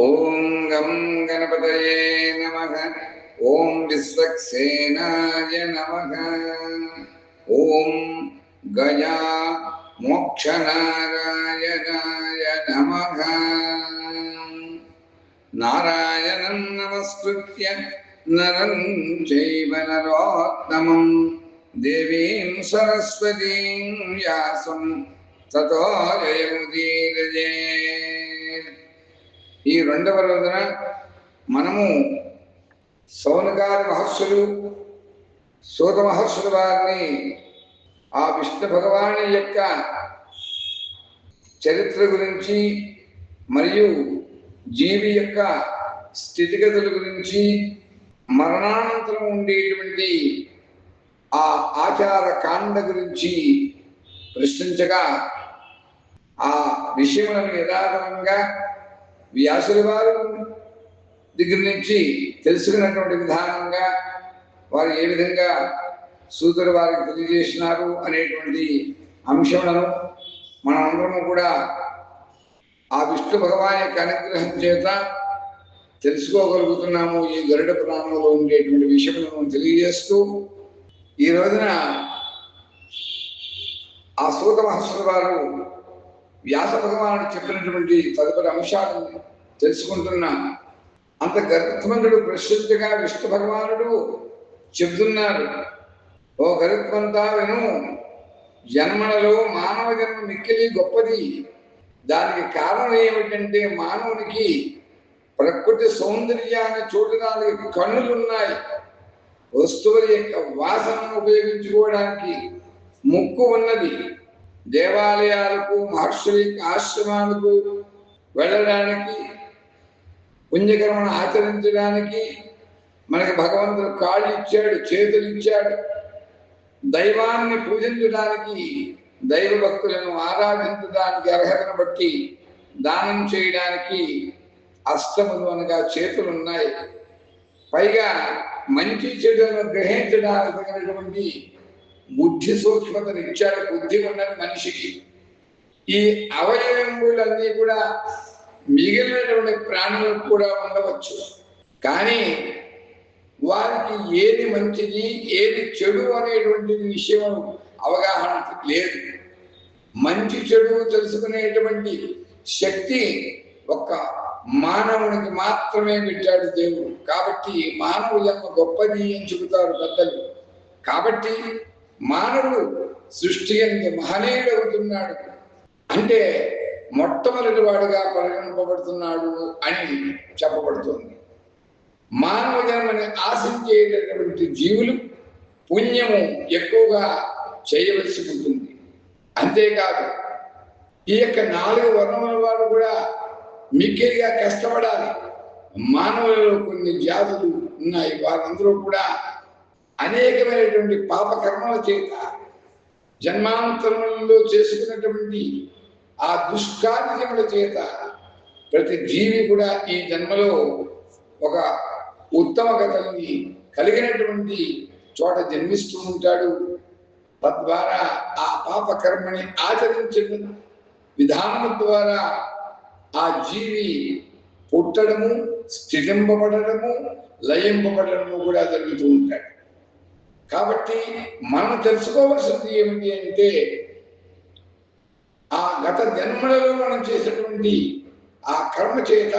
ఓం గం గణపతయే నమ. ఓం విశ్వక్సేనాయ నమ. ఓం గయా మోక్షనారాయణాయ నమ. నారాయణం నమస్కృత్య నరం చైవ నరోత్తమం. దేవీం సరస్వతీం వ్యాసం. తతో జయముదీరజే ఈ రెండవ రోజున మనము సౌనకాది మహర్షులు సూత మహర్షుల వారిని ఆ విష్ణు భగవాని యొక్క చరిత్ర గురించి మరియు జీవి యొక్క స్థితిగతుల గురించి మరణానంతరం ఉండేటువంటి ఆ ఆచార కాండ గురించి ప్రశ్నించగా ఆ విషయములను యథాతథంగా వ్యాసుల వారు దగ్గర నుంచి తెలుసుకున్నటువంటి విధానంగా వారు ఏ విధంగా సూతుల వారికి తెలియజేసినారు అనేటువంటి అంశములను మనందరము కూడా ఆ విష్ణు భగవాన్ యొక్క అనుగ్రహం చేత తెలుసుకోగలుగుతున్నాము. ఈ గరుడ పురాణంలో ఉండేటువంటి విషయములను తెలియజేస్తూ ఈ రోజున ఆ సూత మహర్షులు వారు వ్యాస భగవానుడు చెప్పినటువంటి తదుపరి అంశాలను తెలుసుకుంటున్న అంత గరుత్మంతుడు ప్రసిద్ధిగా విష్ణు భగవానుడు చెబుతున్నారు. ఓ గరుత్మంతా విను జన్మలలో మానవ జన్మ మిక్కిలి గొప్పది. దానికి కారణం ఏమిటంటే మానవునికి ప్రకృతి సౌందర్యాన్ని చూడడానికి కన్నులున్నాయి. వస్తువుల యొక్క వాసనను ఉపయోగించుకోవడానికి ముక్కు ఉన్నది. దేవాలయాలకు మహర్షుల యొక్క ఆశ్రమాలకు వెళ్ళడానికి పుణ్యకర్మను ఆచరించడానికి మనకి భగవంతుడు కాళ్ళు ఇచ్చాడు చేతులు ఇచ్చాడు. దైవాన్ని పూజించడానికి దైవ భక్తులను ఆరాధించడానికి అర్హతను బట్టి దానం చేయడానికి అష్టములు అనగా చేతులు ఉన్నాయి. పైగా మంచి చెడులను గ్రహించడానికి తగినటువంటి బుద్ధి సూక్ష్మతను ఇచ్చాడు బుద్ధి ఉన్నది మనిషికి. ఈ అవయవములన్నీ కూడా మిగిలినటువంటి ప్రాణులకు కూడా ఉండవచ్చు. కానీ వారికి ఏది మంచిది ఏది చెడు అనేటువంటి విషయం అవగాహన లేదు. మంచి చెడు తెలుసుకునేటువంటి శక్తి ఒక్క మానవునికి మాత్రమే పెట్టాడు దేవుడు. కాబట్టి మానవ యొక్క గొప్పది అని చెబుతారు పెద్దలు. కాబట్టి మానవుడు సృష్టి అంత మహనీయుడు అవుతున్నాడు. అంటే మొట్టమొదటి వాడుగా పరిగణింపబడుతున్నాడు అని చెప్పబడుతుంది. మానవ జన్మని ఆశించేటటువంటి జీవులు పుణ్యము ఎక్కువగా చేయవలసి ఉంటుంది. అంతేకాదు ఈ యొక్క నాలుగు వర్ణముల వారు కూడా మిక్కిలిగా కష్టపడాలి. మానవులలో కొన్ని జాతులు ఉన్నాయి. వారందరూ కూడా అనేకమైనటువంటి పాప కర్మల చేత జన్మాంతరంలో చేసుకున్నటువంటి ఆ దుష్కార్యముల చేత ప్రతి జీవి కూడా ఈ జన్మలో ఒక ఉత్తమ గతల్ని కలిగినటువంటి చోట జన్మిస్తూ ఉంటాడు. తద్వారా ఆ పాప కర్మని ఆచరించడం విధానం ద్వారా ఆ జీవి పుట్టడము స్థితింపబడము లయింపబడము కూడా జరుగుతూ ఉంటాడు. కాబట్టి మనం తెలుసుకోవాల్సింది ఏమిటి అంటే ఆ గత జన్మలలో మనం చేసినటువంటి ఆ కర్మ చేత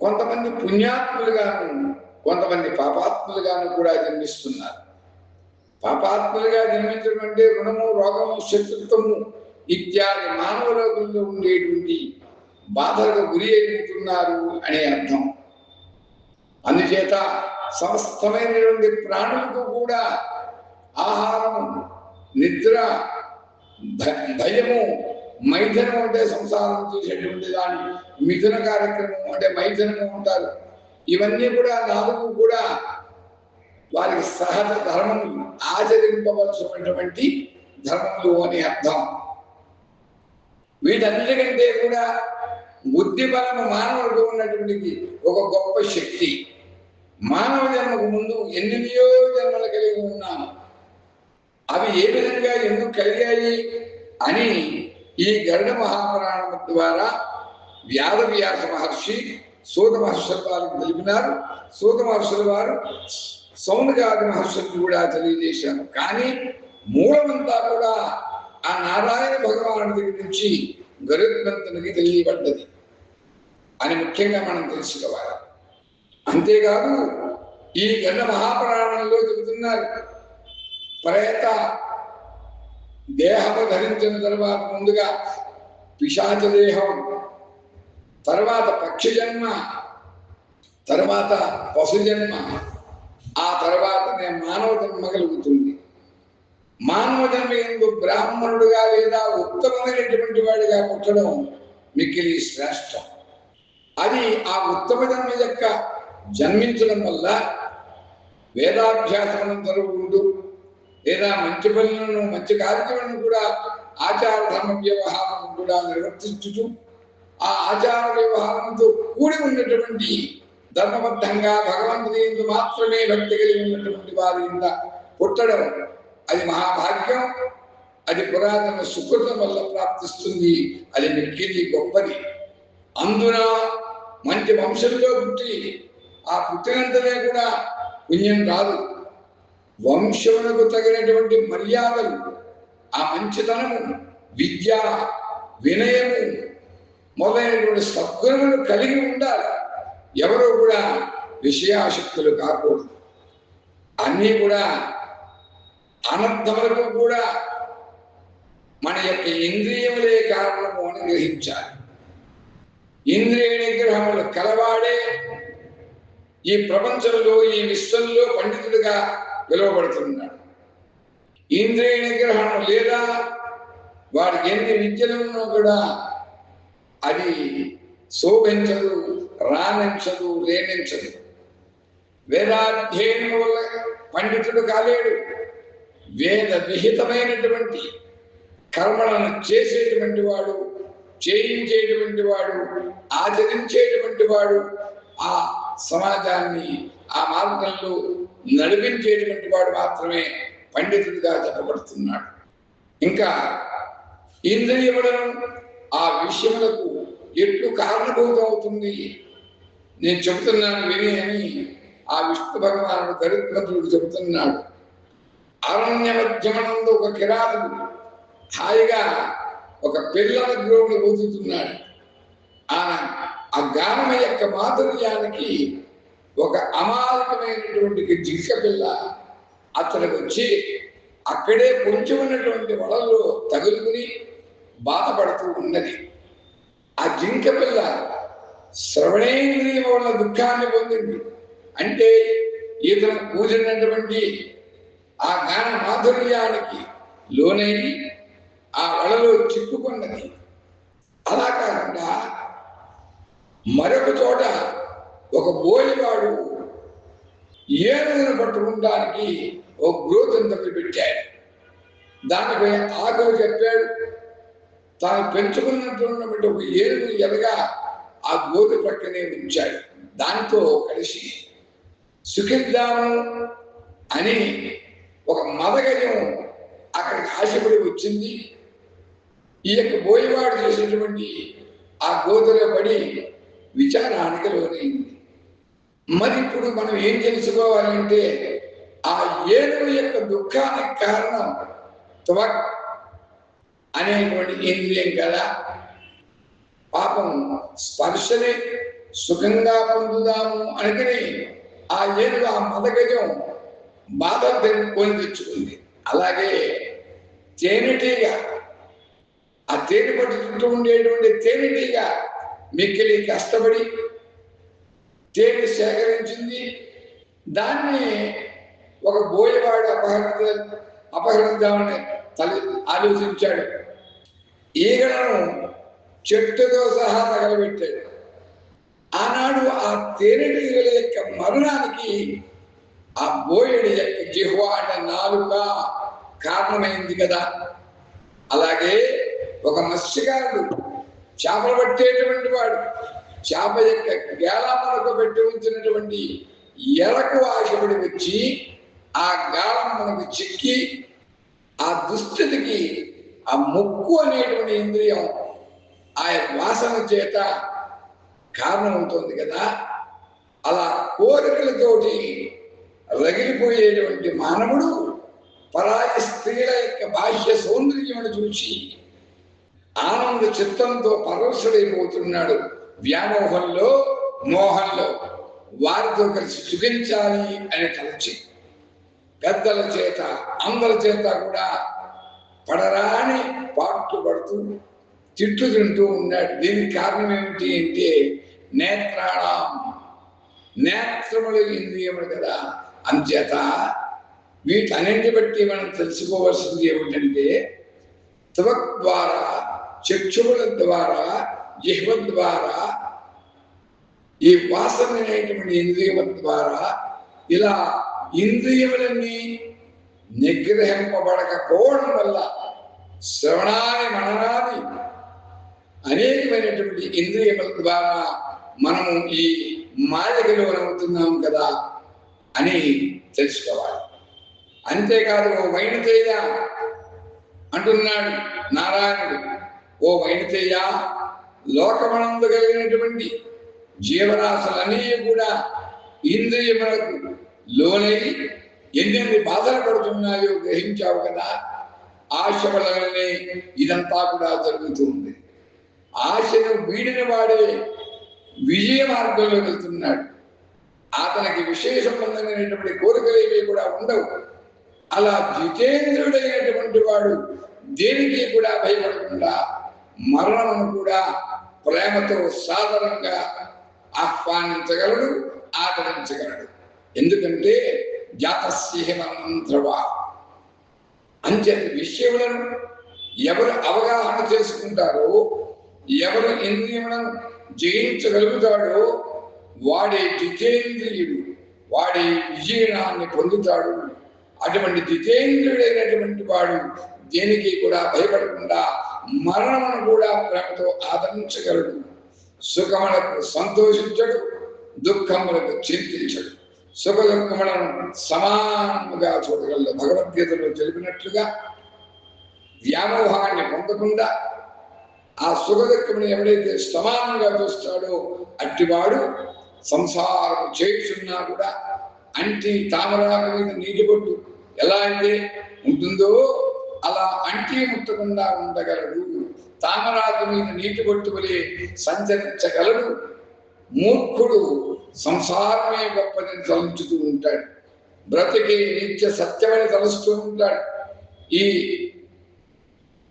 కొంతమంది పుణ్యాత్ములుగాను కొంతమంది పాపాత్ములుగాను కూడా జన్మిస్తున్నారు. పాపాత్ములుగా జన్మించడం అంటే రుణము రోగము శత్రుత్వము ఇత్యాది మానవ లోకంలో ఉండేటువంటి బాధలకు గురి అయిపోతున్నారు అనే అర్థం. అందుచేత సమస్తమైనటువంటి ప్రాణులకు కూడా ఆహారం నిద్ర భయము మైథనం అంటే సంసారం చేసేటువంటి దాని మిథున కార్యక్రమం అంటే మైథనము ఉంటారు ఇవన్నీ కూడా నాలుగు కూడా వారికి సహజ ధర్మం ఆచరింపవలసినటువంటి ధర్మములు అని అర్థం. వీటన్నిటికంటే కూడా బుద్ధి బలము మానవుడికి ఉన్నటువంటి ఒక గొప్ప శక్తి. మానవ జన్మకు ముందు ఎన్నియో జన్మలు కలిగి ఉన్నాను అవి ఏ విధంగా ఎందుకు కలిగాయి అని ఈ గరుడ మహాపురాణం ద్వారా వ్యాధ వ్యాస మహర్షి సూత మహర్షుల వారికి తెలిపినారు. సూత మహర్షుల వారు సౌనగాది మహర్షులకు కూడా తెలియజేశారు. కానీ మూలమంతా కూడా ఆ నారాయణ భగవానుడి దగ్గర నుంచి గరుత్మంతునికి తెలియబడ్డది అని ముఖ్యంగా మనం తెలుసుకోవాలి. అంతేకాదు ఈ గండ మహాప్రాణంలో చెబుతున్నారు ప్రేత దేహము ధరించిన తర్వాత ముందుగా పిశాచ దేహం తర్వాత పక్షి జన్మ తర్వాత పశు జన్మ ఆ తర్వాత మానవ జన్మ కలుగుతుంది. మానవ జన్మ ఎందు బ్రాహ్మణుడుగా లేదా ఉత్తమమైనటువంటి వాడిగా పుట్టడం మిక్కిలి శ్రేష్టం. అది ఆ ఉత్తమ జన్మ యొక్క జన్మించడం వల్ల వేదాభ్యాసం జరుగుకుంటూ లేదా మంచి పనులను మంచి కార్యక్రమాలను కూడా ఆచార ధర్మ వ్యవహారం కూడా నిర్వర్తించుతూ ఆ ఆచార వ్యవహారంతో కూడి ఉన్నటువంటి ధర్మబద్ధంగా భగవంతుని ఎందు మాత్రమే భక్తి కలిగి ఉన్నటువంటి వారి ఇంత పుట్టడం అది మహాభాగ్యం. అది పురాతన సుకృతం వల్ల ప్రాప్తిస్తుంది. అది మిక్కిలి గొప్పది. అందున మంచి వంశంలో పుట్టి ఆ పుట్టినంతనే కూడా పుణ్యం రాదు వంశమునకు తగినటువంటి మర్యాదలు ఆ మంచితనము విద్య వినయము మొదలైనటువంటి సద్గుణములు కలిగి ఉండాలి. ఎవరు కూడా విషయాశక్తులు కాకూడదు. అన్నీ కూడా అనర్థములకు కూడా మన యొక్క ఇంద్రియములే కారణము అని గ్రహించాలి. ఇంద్రియ నిగ్రహములు కలవాడే ఈ ప్రపంచంలో ఈ విశ్వంలో పండితుడిగా పిలువబడుతున్నాడు. ఇంద్రియ నిగ్రహణం లేదా వాడికి ఎన్ని విద్యలున్నా కూడా అది శోభించదు రాణించదు లేనించదు. వేదాధ్యయనం వల్ల పండితుడు కాలేడు. వేద విహితమైనటువంటి కర్మలను చేసేటువంటి వాడు చేయించేటువంటి వాడు ఆచరించేటువంటి వాడు ఆ సమాజాన్ని ఆ మార్గంలో నడిపించేటువంటి వాడు మాత్రమే పండితుడిగా చెప్పబడుతున్నాడు. ఇంకా ఇంద్రియములను ఆ విషయములకు ఎట్లు కారణభూతం అవుతుంది నేను చెబుతున్నాను విని అని ఆ విష్ణు భగవానుడు దరిద్రతుడు చెబుతున్నాడు. అరణ్య మధ్యమనందు ఒక కిరాతుడు హాయిగా ఒక పిల్లల గ్రోవులు ఊదుతున్నాడు ఆ గానం యొక్క మాధుర్యానికి ఒక అమాయకమైనటువంటి జిక్క పిల్ల అతనికి వచ్చి అక్కడే కొంచెం ఉన్నటువంటి వలల్లో తగులుకుని బాధపడుతూ ఉన్నది. ఆ జింక పిల్ల శ్రవణేంద్రియం వల్ల దుఃఖాన్ని పొందింది. అంటే ఇతను కూర్చున్నటువంటి ఆ గాన మాధుర్యానికి లోనై ఆ వలలో చిక్కుకున్నది. అలా కాకుండా మరొక చోట ఒక బోయివాడు ఏనుగును పట్టుకుంటానికి ఒక గ్రోతంతలు పెట్టాడు. దానిపై ఆకలి చెప్పాడు. తాను పెంచుకున్నటువంటి ఒక ఏనుగు ఎదగా ఆ గోధు పక్కనే ఉంచాడు. దాంతో కలిసి సుఖిద్దాము అని ఒక మదగజం అక్కడికి ఆశపడి వచ్చింది. ఈ యొక్క బోయవాడు చేసినటువంటి ఆ గోతులో పడి విచారానికి లోనైంది మరి ఇప్పుడు మనం ఏం తెలుసుకోవాలంటే ఆ ఏనుగు యొక్క దుఃఖానికి కారణం త్వక్ అనేటువంటి ఇంద్రియం కదా. పాపం స్పర్శని సుఖంగా పొందుదాము అనుకుని ఆ ఏనుగు ఆ మదగజం బాధ కొని తెచ్చుకుంది. అలాగే తేనెటీగ ఆ తేనె పట్టు చుట్టూ ఉండేటువంటి తేనెటీగ మిక్కిలి కష్టపడి తేనె సేకరించింది. దాన్ని ఒక బోయవాడు అపహరించ అపహరించామని తల్లి ఆలోచించాడు. ఈగలను చెట్టుతో సహా తగలబెట్టాడు. ఆనాడు ఆ తేనెటీగల యొక్క మరణానికి ఆ బోయడి యొక్క జిహ్వ అంటే నాలుక కారణమైంది కదా. అలాగే ఒక మత్స్యకారుడు చేపలు పట్టేటువంటి వాడు చేప యొక్క గేలామలకు పెట్టి ఉంచినటువంటి ఎరకు ఆశపడి వచ్చి ఆ గాలం మనకు చిక్కి ఆ దుస్థితికి ఆ ముక్కు అనేటువంటి ఇంద్రియం ఆ వాసన చేత కారణమవుతుంది కదా. అలా కోరికలతోటి రగిలిపోయేటువంటి మానవుడు పరాయి స్త్రీల యొక్క బాహ్య సౌందర్యమును చూసి ఆనంద చిత్తంతో పరవశుడైపోతున్నాడు. వ్యామోహంలో మోహంలో. వారితో కలిసి సుఖించాలి అని తలచి. పెద్దల చేత అందరి చేత కూడా పడరాని పాట్లు పడుతూ తిట్లు తింటూ ఉన్నాడు. దీనికి కారణం ఏమిటి అంటే నేత్రాణం నేత్రములు ఇంద్రియములు కదా. అంచేత వీటన్నింటి బట్టి మనం తెలుసుకోవాల్సింది ఏమిటంటే త్వక్ ద్వారా చక్షువుల ద్వారా జిహ్వ ద్వారా ఈ వాసన అనేటువంటి ఇంద్రియముల ద్వారా ఇలా ఇంద్రియములన్నీ నిగ్రహింపబడకపోవడం వల్ల శ్రవణాది మననాది అనేకమైనటువంటి ఇంద్రియముల ద్వారా మనము ఈ మాయకు అవుతున్నాం కదా అని తెలుసుకోవాలి. అంతేకాదు ఓ అంటున్నాడు నారాయణుడు. ఓ వైనతేయ లోకమనందు కలిగినటువంటి జీవరాశులన్నీ కూడా ఇంద్రియములకు లోనై ఎన్నెన్ని బాధలు పడుతున్నాయో గ్రహించావు కదా. ఆశ వలనే ఇదంతా కూడా జరుగుతుంది ఆశను వీడిన వాడే విజయ మార్గంలో వెళ్తున్నాడు. అతనికి విషయ సంబంధమైనటువంటి కోరికలు ఏవి కూడా ఉండవు. అలా జితేంద్రుడైనటువంటి వాడు దేనికి కూడా భయపడకుండా మరణమును కూడా ప్రేమతో సాధారణంగా ఆహ్వానించగలడు ఆదరించగలడు. ఎందుకంటే జాతస్యమంత్రవా అంచేత విషయములను ఎవరు అవగాహన చేసుకుంటారో ఎవరు ఇంద్రియములను జయించగలుగుతాడో వాడే జితేంద్రియుడు వాడే విజయనాన్ని పొందుతాడు. అటువంటి జితేంద్రుడైనటువంటి వాడు దేనికి కూడా భయపడకుండా మరణమును కూడా ప్రేమతో ఆదరించగలడు. సుఖములకు సంతోషించడు. దుఃఖములకు చింతించడు. సుఖ దుఃఖములను సమానముగా చూడగలడు. భగవద్గీతలో తెలిపినట్లుగా వ్యామోహాన్ని పొందకుండా ఆ సుఖ దుఃఖమును ఎవడైతే సమానంగా చూస్తాడో అట్టివాడు సంసారం చేయుచున్నా కూడా అంటి తామరాకు మీద నీటి బొట్టు ఎలా అయితే ఉంటుందో అలా అంటి ముట్టకుండా ఉండగలడు. తామరాజు మీద నీటి బొట్టు వలె సంచరించగలడు. మూర్ఖుడు సంసారమే గొప్పదని తలంచుతూ ఉంటాడు. బ్రతికి నిత్య సత్యమని తలుస్తూ ఉంటాడు. ఈ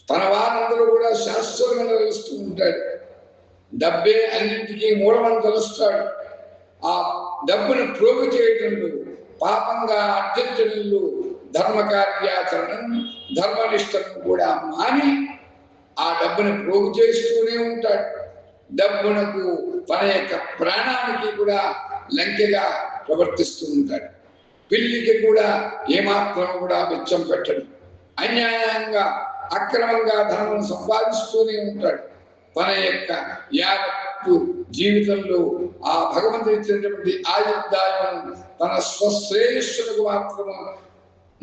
తన వారందరూ కూడా శాశ్వతమని తలుస్తూ ఉంటాడు. డబ్బే అన్నింటికీ మూలమని తలుస్తాడు. ఆ డబ్బును ప్రోగు చేయటంలో పాపంగా అర్థించడంలో ధర్మ కార్యాచరణను ధర్మనిష్టను కూడా మాని ఆ డబ్బును ప్రోగు చేస్తూనే ఉంటాడు. డబ్బునకు తన యొక్క ప్రాణానికి కూడా లంకెగా ప్రవర్తిస్తూ ఉంటాడు. పిల్లికి కూడా ఏమాత్రం కూడా వెచ్చం పెట్టడు. అన్యాయంగా అక్రమంగా ధనం సంపాదిస్తూనే ఉంటాడు. తన యొక్క యావత్తు జీవితంలో ఆ భగవంతుడు ఇచ్చినటువంటి ఆయుర్దాయమును తన స్వశ్రేయస్సులకు మాత్రము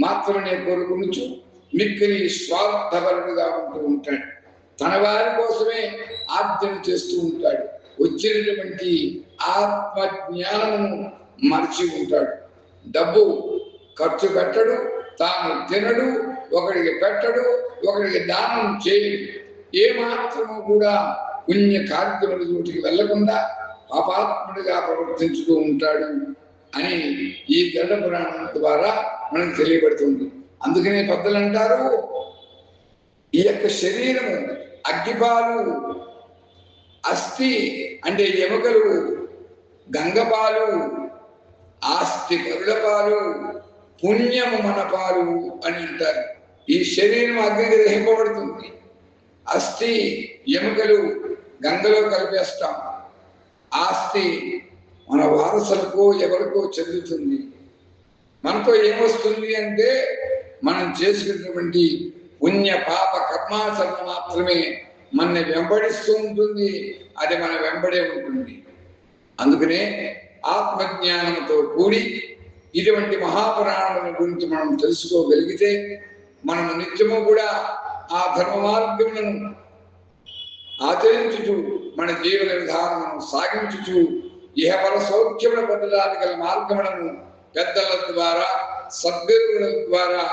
మాత్రమే కోరుకునుచు మిక్కిలి స్వార్థపరుడుగా ఉంటూ ఉంటాడు. తన వారి కోసమే ఆర్జన చేస్తూ ఉంటాడు. వచ్చినటువంటి ఆత్మ జ్ఞానమును మర్చి ఉంటాడు. డబ్బు ఖర్చు పెట్టడు తాను తినడు ఒకడికి పెట్టడు ఒకడికి దానం చేయడు. ఏ మాత్రము కూడా పుణ్య కార్యముల చోటికి వెళ్ళకుండా పాపాత్ముడిగా ప్రవర్తించుతూ ఉంటాడు. అని ఈ గరుడ పురాణం ద్వారా మనకు తెలియబడుతుంది. అందుకనే పెద్దలు అంటారు ఈ యొక్క శరీరము అగ్గిపాలు అస్థి అంటే ఎముకలు గంగపాలు ఆస్తి గరుడపాలు పుణ్యము మన పాలు అని అంటారు. ఈ శరీరం అగ్నికి గ్రహింపబడుతుంది అస్థి ఎముకలు గంగలో కలిపేస్తాం. ఆస్తి మన వారసులకు ఎవరికో చెందుతుంది. మనతో ఏమొస్తుంది అంటే మనం చేసుకున్నటువంటి పుణ్య పాప కర్మాచరణ మాత్రమే మన వెంబడిస్తూ ఉంటుంది. అది మన వెంబడే ఉంటుంది. అందుకనే ఆత్మజ్ఞానంతో కూడి ఇటువంటి మహాపురాణాల గురించి మనం తెలుసుకోగలిగితే మనం నిత్యము కూడా ఆ ధర్మ మార్గములను ఆచరించుచు మన జీవన విధానమును సాగించుచు ఇహపర సౌఖ్యమును పొందడానికి గల మార్గములను పెద్దల ద్వారా సద్గురువుల ద్వారా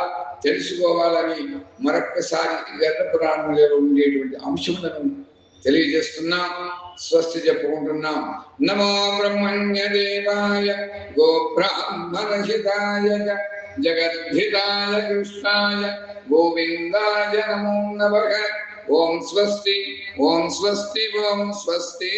తెలుసుకోవాలని మరొక్కసారి గత పురాణంలో ఉండేటువంటి అంశములను తెలియజేస్తున్నాం స్వస్తి చెప్పుకుంటున్నాం. నమో బ్రహ్మణ్య దేవాయ గో బ్రాహ్మణ కృష్ణాయ గోవిందాయ నమో నమః. ఓం స్వస్తి ఓం స్వస్తి ఓం స్వస్తి.